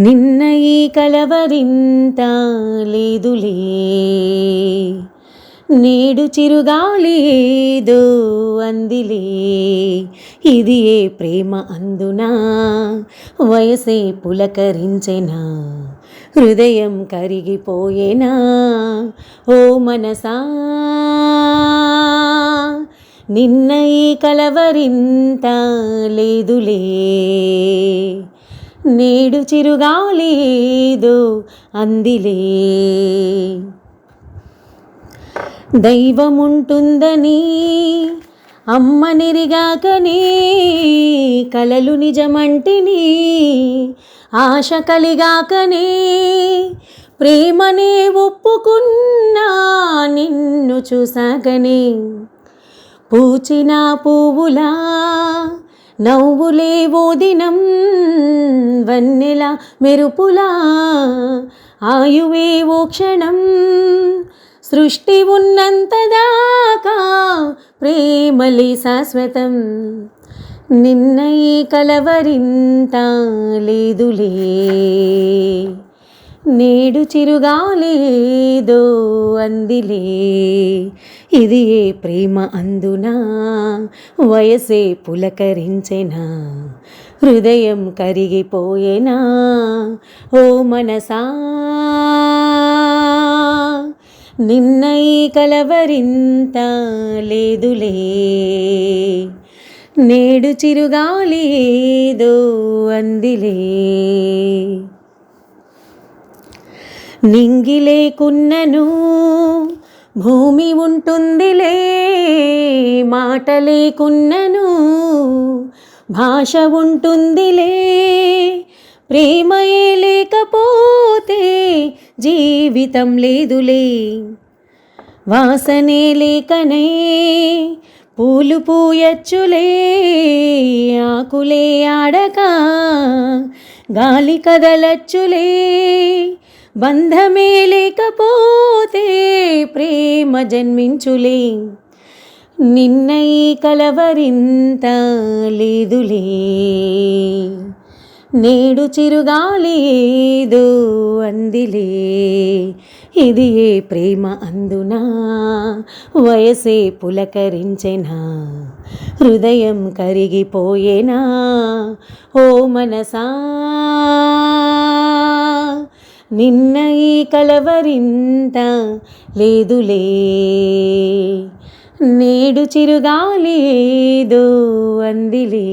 నిన్న ఈ కలవరింత లేదులే నేడు చిరుగాలి అందిలే. ఇది ఏ ప్రేమ అందునా? వయసే పులకరించెనా? హృదయం కరిగిపోయేనా? ఓ మనసా! నిన్న ఈ కలవరింత లేదులే నేడు చిరుగాలి అందిలే. దైవముంటుందని అమ్మ నిరిగాకనే కలలు నిజమంటిని ఆశ కలిగాకనే ప్రేమనే ఒప్పుకున్నా నిన్ను చూసాకనే. పూచిన పువ్వులా నవ్వులే ఓ దినం వన్నెల మెరుపులా ఆయువే ఓ క్షణం. సృష్టి ఉన్నంతదాకా ప్రేమలే శాశ్వతం. నిన్న ఈ కలవరింత లేదులే. నేడు చిరుగాలేదో అందిలే. ఇది ఏ ప్రేమ అందునా? వయసే పులకరించెనా? హృదయం కరిగిపోయేనా? ఓ మనసా? నిన్నై కలవరింత లేదులే. నేడు చిరుగాలేదో అందిలే. నింగిలేకున్నను. భూమి ఉంటుందిలే మాట లేకున్నను భాష ఉంటుందిలే ప్రేమయే లేకపోతే జీవితం లేదులే. వాసనే లేకనే పూలు పూయచ్చులే ఆకులే ఆడక గాలి కదలచ్చులే. బంధమే లేకపోతే ప్రేమ జన్మించులే. నిన్నై కలవరింత లేదులే. నేడు చిరుగాలేదు అందిలే. ఇది ఏ ప్రేమ అందునా? వయసే పులకరించెనా? హృదయం కరిగిపోయేనా? ఓ మనసా నిన్న ఈ కలవరింత లేదులే. నేడు చిరుగాలి ఏదో అందిలే.